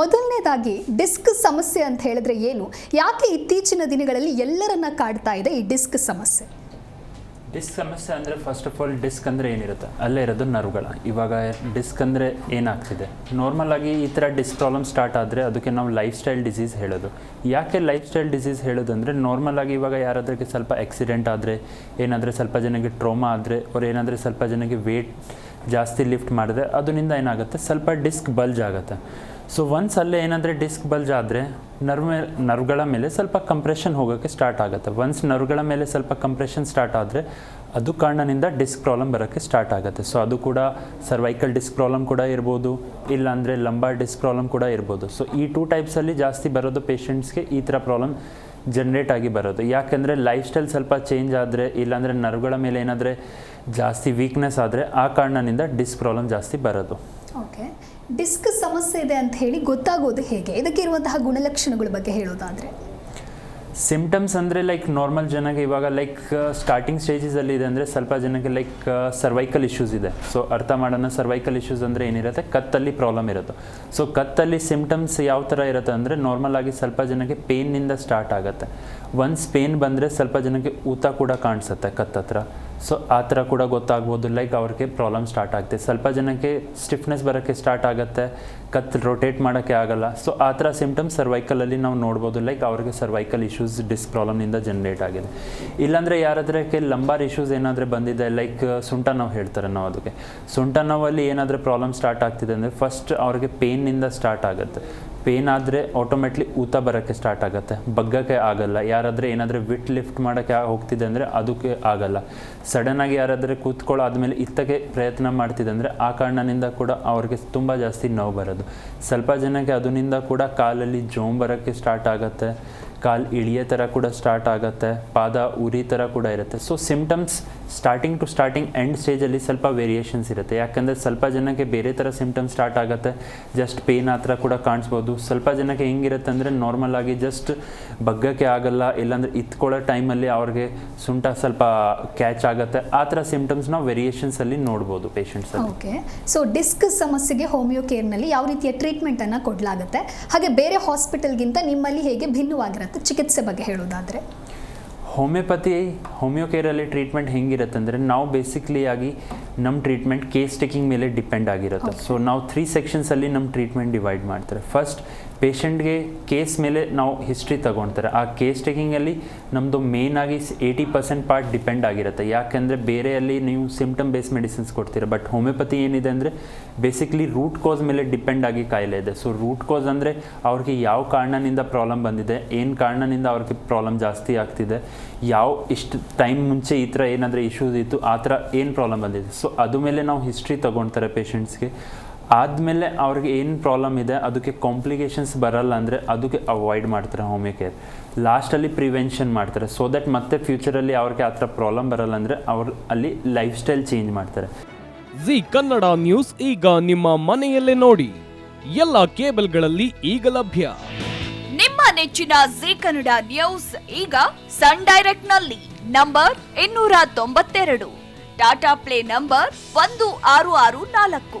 ಮೊದಲನೇದಾಗಿ ಡಿಸ್ಕ್ ಸಮಸ್ಯೆ ಅಂತ ಹೇಳಿದ್ರೆ ಏನು? ಯಾಕೆ ಇತ್ತೀಚಿನ ದಿನಗಳಲ್ಲಿ ಎಲ್ಲರನ್ನ ಕಾಡ್ತಾ ಇದೆ ಈ ಡಿಸ್ಕ್ ಸಮಸ್ಯೆ? ಡಿಸ್ಕ್ ಸಮಸ್ಯೆ ಅಂದರೆ ಫಸ್ಟ್ ಆಫ್ ಆಲ್ ಡಿಸ್ಕ್ ಅಂದರೆ ಏನಿರುತ್ತೆ? ಅಲ್ಲೇ ಇರೋದು ನರ್ವ್ಗಳ. ಇವಾಗ ಡಿಸ್ಕ್ ಅಂದರೆ ಏನಾಗ್ತಿದೆ? ನಾರ್ಮಲ್ ಆಗಿ ಈ ಥರ ಡಿಸ್ಕ್ ಪ್ರಾಬ್ಲಮ್ ಸ್ಟಾರ್ಟ್ ಆದರೆ ಅದಕ್ಕೆ ನಾವು ಲೈಫ್ ಸ್ಟೈಲ್ ಡಿಸೀಸ್ ಹೇಳೋದು. ಯಾಕೆ ಲೈಫ್ ಸ್ಟೈಲ್ ಡಿಸೀಸ್ ಹೇಳೋದು ಅಂದರೆ ನಾರ್ಮಲ್ ಆಗಿ ಇವಾಗ ಯಾರಾದ್ರಿಗೆ ಸ್ವಲ್ಪ ಆಕ್ಸಿಡೆಂಟ್ ಆದರೆ, ಏನಾದರೆ ಸ್ವಲ್ಪ ಜನಕ್ಕೆ ಟ್ರೋಮಾ ಆದರೆ, ಅವ್ರು ಏನಾದರೆ ಸ್ವಲ್ಪ ಜನಕ್ಕೆ ವೇಟ್ ಜಾಸ್ತಿ ಲಿಫ್ಟ್ ಮಾಡಿದೆ ಅದರಿಂದ ಏನಾಗುತ್ತೆ? ಸ್ವಲ್ಪ ಡಿಸ್ಕ್ ಬಲ್ಜ್ ಆಗುತ್ತೆ. ಸೊ ಒನ್ಸ್ ಅಲ್ಲೇ ಏನಂದರೆ ಡಿಸ್ಕ್ ಬಲ್ಜ್ ಆದರೆ ನರ್ವ್ ಮೇ ನರ್ವ್ಗಳ ಮೇಲೆ ಸ್ವಲ್ಪ ಕಂಪ್ರೆಷನ್ ಹೋಗೋಕ್ಕೆ ಸ್ಟಾರ್ಟ್ ಆಗುತ್ತೆ. ಒನ್ಸ್ ನರ್ವ್ಗಳ ಮೇಲೆ ಸ್ವಲ್ಪ ಕಂಪ್ರೆಷನ್ ಸ್ಟಾರ್ಟ್ ಆದರೆ ಅದು ಕಾರಣದಿಂದ ಡಿಸ್ಕ್ ಪ್ರಾಬ್ಲಮ್ ಬರೋಕ್ಕೆ ಸ್ಟಾರ್ಟ್ ಆಗುತ್ತೆ. ಸೊ ಅದು ಕೂಡ ಸರ್ವೈಕಲ್ ಡಿಸ್ಕ್ ಪ್ರಾಬ್ಲಮ್ ಕೂಡ ಇರ್ಬೋದು, ಇಲ್ಲಾಂದರೆ ಲಂಬಾರ್ ಡಿಸ್ಕ್ ಪ್ರಾಬ್ಲಮ್ ಕೂಡ ಇರ್ಬೋದು. ಸೊ ಈ ಟೂ ಟೈಪ್ಸಲ್ಲಿ ಜಾಸ್ತಿ ಬರೋದು ಪೇಷಂಟ್ಸ್ಗೆ ಈ ಥರ ಪ್ರಾಬ್ಲಮ್ ಜನ್ರೇಟ್ ಆಗಿ ಬರೋದು. ಯಾಕೆಂದರೆ ಲೈಫ್ ಸ್ಟೈಲ್ ಸ್ವಲ್ಪ ಚೇಂಜ್ ಆದರೆ, ಇಲ್ಲಾಂದರೆ ನರ್ವ್ಗಳ ಮೇಲೆ ಏನಾದರೆ ಜಾಸ್ತಿ ವೀಕ್ನೆಸ್ ಆದರೆ ಆ ಕಾರಣದಿಂದ ಡಿಸ್ಕ್ ಪ್ರಾಬ್ಲಮ್ ಜಾಸ್ತಿ ಬರೋದು. ಓಕೆ ಡಿಸ್ಕ್ ಸಮಸ್ಯೆ ಇದೆ ಅಂತ ಹೇಳಿ ಗೊತ್ತಾಗೋದು ಹೇಗೆ? ಇದಕ್ಕೆ ಇರುವಂತಹ ಗುಣಲಕ್ಷಣಗಳ ಬಗ್ಗೆ ಹೇಳೋದಾದ್ರೆ. ಸಿಮ್ಟಮ್ಸ್ ಅಂದರೆ ಲೈಕ್ ನಾರ್ಮಲ್ ಜನಕ್ಕೆ ಇವಾಗ ಲೈಕ್ ಸ್ಟಾರ್ಟಿಂಗ್ ಸ್ಟೇಜಸಲ್ಲಿ ಇದೆ ಅಂದರೆ ಸ್ವಲ್ಪ ಜನಕ್ಕೆ ಲೈಕ್ ಸರ್ವೈಕಲ್ ಇಶ್ಯೂಸ್ ಇದೆ. ಸೊ ಅರ್ಥ ಮಾಡೋಣ ಸರ್ವೈಕಲ್ ಇಶ್ಯೂಸ್ ಅಂದರೆ ಏನಿರುತ್ತೆ? ಕತ್ತಲ್ಲಿ ಪ್ರಾಬ್ಲಮ್ ಇರುತ್ತೆ. ಸೊ ಕತ್ತಲ್ಲಿ ಸಿಂಪ್ಟಮ್ಸ್ ಯಾವ ಥರ ಇರುತ್ತೆ ಅಂದರೆ ನಾರ್ಮಲ್ ಆಗಿ ಸ್ವಲ್ಪ ಜನಕ್ಕೆ ಪೇನ್ನಿಂದ ಸ್ಟಾರ್ಟ್ ಆಗುತ್ತೆ. ಒನ್ಸ್ ಪೇನ್ ಬಂದರೆ ಸ್ವಲ್ಪ ಜನಕ್ಕೆ ಊತ ಕೂಡ ಕಾಣಿಸುತ್ತೆ ಕತ್ತತ್ರ. ಸೊ ಆ ಥರ ಕೂಡ ಗೊತ್ತಾಗ್ಬೋದು. ಲೈಕ್ ಅವ್ರಿಗೆ ಪ್ರಾಬ್ಲಮ್ ಸ್ಟಾರ್ಟ್ ಆಗುತ್ತೆ ಸ್ವಲ್ಪ ಜನಕ್ಕೆ ಸ್ಟಿಫ್ನೆಸ್ ಬರೋಕ್ಕೆ ಸ್ಟಾರ್ಟ್ ಆಗುತ್ತೆ. ಕತ್ ರೊಟೇಟ್ ಮಾಡೋಕ್ಕೆ ಆಗಲ್ಲ. ಸೊ ಆ ಥರ ಸಿಮ್ಟಮ್ಸ್ ಸರ್ವೈಕಲಲ್ಲಿ ನಾವು ನೋಡ್ಬೋದು. ಲೈಕ್ ಅವ್ರಿಗೆ ಸರ್ವೈಕಲ್ ಇಶ್ಯೂಸ್ ಡಿಸ್ಕ್ ಪ್ರಾಬ್ಲಮ್ನಿಂದ ಜನ್ರೇಟ್ ಆಗಿದೆ. ಇಲ್ಲಾಂದರೆ ಯಾರಾದ್ರಕ್ಕೆ ಲಂಬಾರ್ ಇಶ್ಯೂಸ್ ಏನಾದರೂ ಬಂದಿದೆ ಲೈಕ್ ಸುಂಟ ನೋವು ಹೇಳ್ತಾರೆ ನಾವು ಅದಕ್ಕೆ. ಸುಂಟ ನೋವಲ್ಲಿ ಏನಾದರೂ ಪ್ರಾಬ್ಲಮ್ ಸ್ಟಾರ್ಟ್ ಆಗ್ತಿದೆ ಅಂದರೆ ಫಸ್ಟ್ ಅವ್ರಿಗೆ ಪೇಯ್ನಿಂದ ಸ್ಟಾರ್ಟ್ ಆಗುತ್ತೆ. ಪೇನ್ ಆದರೆ ಆಟೋಮೆಟ್ಲಿ ಊತ ಬರೋಕ್ಕೆ ಸ್ಟಾರ್ಟ್ ಆಗುತ್ತೆ. ಬಗ್ಗಕ್ಕೆ ಆಗಲ್ಲ. ಯಾರಾದರೆ ಏನಾದರೂ ವಿಟ್ ಲಿಫ್ಟ್ ಮಾಡೋಕ್ಕೆ ಹೋಗ್ತಿದೆ ಅಂದರೆ ಅದಕ್ಕೆ ಆಗಲ್ಲ. ಸಡನ್ನಾಗಿ ಯಾರಾದರೆ ಕೂತ್ಕೊಳ್ಳೋ ಆದಮೇಲೆ ಇತ್ತಕ್ಕೆ ಪ್ರಯತ್ನ ಮಾಡ್ತಿದೆ ಅಂದರೆ ಆ ಕಾರಣದಿಂದ ಕೂಡ ಅವ್ರಿಗೆ ತುಂಬ ಜಾಸ್ತಿ ನೋವು ಬರೋದು. ಸ್ವಲ್ಪ ಜನಕ್ಕೆ ಅದರಿಂದ ಕೂಡ ಕಾಲಲ್ಲಿ ಜೋಮ್ ಬರೋಕ್ಕೆ ಸ್ಟಾರ್ಟ್ ಆಗುತ್ತೆ. ಕಾಲು ಇಳಿಯೋ ಥರ ಕೂಡ ಸ್ಟಾರ್ಟ್ ಆಗುತ್ತೆ, ಪಾದ ಉರಿ ಥರ ಕೂಡ ಇರುತ್ತೆ. So symptoms starting to starting end ಸ್ಟೇಜಲ್ಲಿ ಸ್ವಲ್ಪ ವೇರಿಯೇಷನ್ಸ್ ಇರುತ್ತೆ. ಯಾಕಂದರೆ ಸ್ವಲ್ಪ ಜನಕ್ಕೆ ಬೇರೆ ಥರ ಸಿಮ್ಟಮ್ಸ್ ಸ್ಟಾರ್ಟ್ ಆಗುತ್ತೆ. ಜಸ್ಟ್ ಪೇನ್ ಆ ಥರ ಕೂಡ ಕಾಣಿಸ್ಬೋದು. ಸ್ವಲ್ಪ ಜನಕ್ಕೆ ಹೆಂಗಿರುತ್ತೆ ಅಂದರೆ ನಾರ್ಮಲ್ ಆಗಿ ಜಸ್ಟ್ ಬಗ್ಗಕ್ಕೆ ಆಗಲ್ಲ, ಇಲ್ಲಾಂದರೆ ಇತ್ಕೊಳ್ಳೋ ಟೈಮಲ್ಲಿ ಅವ್ರಿಗೆ ಸುಂಟ ಸ್ವಲ್ಪ ಕ್ಯಾಚ್ ಆಗುತ್ತೆ. ಆ ಥರ ಸಿಮ್ಟಮ್ಸ್ ನಾವು ವೇರಿಯೇಷನ್ಸಲ್ಲಿ ನೋಡ್ಬೋದು ಪೇಷಂಟ್ಸಲ್ಲಿ ಓಕೆ ಸೊ ಡಿಸ್ಕ್ ಸಮಸ್ಯೆಗೆ ಹೋಮಿಯೋ ಕೇರ್ನಲ್ಲಿ ಯಾವ ರೀತಿಯ ಟ್ರೀಟ್ಮೆಂಟನ್ನು ಕೊಡಲಾಗುತ್ತೆ? ಹಾಗೆ ಬೇರೆ ಹಾಸ್ಪಿಟಲ್ಗಿಂತ ನಿಮ್ಮಲ್ಲಿ ಹೇಗೆ ಭಿನ್ನವಾಗಿರುತ್ತೆ? ಚಿಕಿತ್ಸೆ ಬಗ್ಗೆ ಹೇಳೋದಾದರೆ ಹೋಮಿಯೋಪತಿ ಹೋಮಿಯೋ ಕೇರಲ್ಲಿ ಟ್ರೀಟ್ಮೆಂಟ್ ಹೆಂಗಿರುತ್ತೆ ಅಂದರೆ ನಾವು ಬೇಸಿಕ್ಲಿ ಆಗಿ ನಮ್ಮ ಟ್ರೀಟ್ಮೆಂಟ್ ಕೇಸ್ ಟೇಕಿಂಗ್ ಮೇಲೆ ಡಿಪೆಂಡ್ ಆಗಿರುತ್ತೆ. ಸೊ ನಾವು ತ್ರೀ ಸೆಕ್ಷನ್ಸಲ್ಲಿ ನಮ್ಮ ಟ್ರೀಟ್ಮೆಂಟ್ ಡಿವೈಡ್ ಮಾಡ್ತಾರೆ. ಫಸ್ಟ್ ಪೇಷಂಟ್ಗೆ ಕೇಸ್ ಮೇಲೆ ನಾವು ಹಿಸ್ಟ್ರಿ ತಗೊಳ್ತಾರೆ ಆ ಕೇಸ್ ಟೇಕಿಂಗಲ್ಲಿ ನಮ್ಮದು ಮೇನ್ ಆಗಿ ಏಯ್ಟಿ ಪರ್ಸೆಂಟ್ ಪಾರ್ಟ್ ಡಿಪೆಂಡ್ ಆಗಿರುತ್ತೆ. ಯಾಕೆಂದರೆ ಬೇರೆಯಲ್ಲಿ ನೀವು ಸಿಮ್ಟಮ್ ಬೇಸ್ ಮೆಡಿಸಿನ್ಸ್ ಕೊಡ್ತೀರ. ಬಟ್ ಹೋಮಿಯೋಪತಿ ಏನಿದೆ ಅಂದರೆ ಬೇಸಿಕ್ಲಿ ರೂಟ್ ಕಾಸ್ ಮೇಲೆ ಡಿಪೆಂಡ್ ಆಗಿ ಕಾಯಿಲೆ ಇದೆ. ಸೊ ರೂಟ್ ಕಾಸ್ ಅಂದರೆ ಅವ್ರಿಗೆ ಯಾವ ಕಾರಣದಿಂದ ಪ್ರಾಬ್ಲಮ್ ಬಂದಿದೆ, ಏನು ಕಾರಣದಿಂದ ಅವ್ರಿಗೆ ಪ್ರಾಬ್ಲಮ್ ಜಾಸ್ತಿ ಆಗ್ತಿದೆ, ಯಾವ ಇಷ್ಟು ಟೈಮ್ ಮುಂಚೆ ಈ ಥರ ಏನಾದರೂ ಇಶ್ಯೂಸ್ ಇತ್ತು, ಆ ಥರ ಏನು ಪ್ರಾಬ್ಲಮ್ ಬಂದಿದೆ. ಸೊ ಅದು ಮೇಲೆ ನಾವು ಹಿಸ್ಟ್ರಿ ತೊಗೊಳ್ತಾರೆ ಪೇಷಂಟ್ಸ್ಗೆ. ಆದಮೇಲೆ ಅವ್ರಿಗೆ ಏನು ಪ್ರಾಬ್ಲಮ್ ಇದೆ ಅದಕ್ಕೆ ಕಾಂಪ್ಲಿಕೇಶನ್ಸ್ ಬರಲ್ಲ ಅಂದರೆ ಅದಕ್ಕೆ ಅವಾಯ್ಡ್ ಮಾಡ್ತಾರೆ ಹೋಮಿಯೋ ಕೇರ್ ಲಾಸ್ಟಲ್ಲಿ ಪ್ರಿವೆನ್ಷನ್ ಮಾಡ್ತಾರೆ. ಸೊ ದಟ್ ಮತ್ತೆ ಫ್ಯೂಚರಲ್ಲಿ ಅವ್ರಿಗೆ ಆ ಥರ ಪ್ರಾಬ್ಲಮ್ ಬರಲ್ಲ ಅಂದರೆ ಅವ್ರು ಅಲ್ಲಿ ಲೈಫ್ ಸ್ಟೈಲ್ ಚೇಂಜ್ ಮಾಡ್ತಾರೆ. ಜಿ ಕನ್ನಡ ನ್ಯೂಸ್ ಈಗ ನಿಮ್ಮ ಮನೆಯಲ್ಲೇ ನೋಡಿ. ಎಲ್ಲ ಕೇಬಲ್ಗಳಲ್ಲಿ ಈಗ ಲಭ್ಯ. ನಿಮ್ಮ ನೆಚ್ಚಿನ ಜಿ ಕನ್ನಡ ನ್ಯೂಸ್ ಈಗ ಸನ್ ಡೈರೆಕ್ಟ್ನಲ್ಲಿ ನಂಬರ್ ಇನ್ನೂರ ತೊಂಬತ್ತೆರಡು. ಟಾಟಾ ಪ್ಲೇ ನಂಬರ್ ಒಂದು ಆರು ಆರು ನಾಲ್ಕು.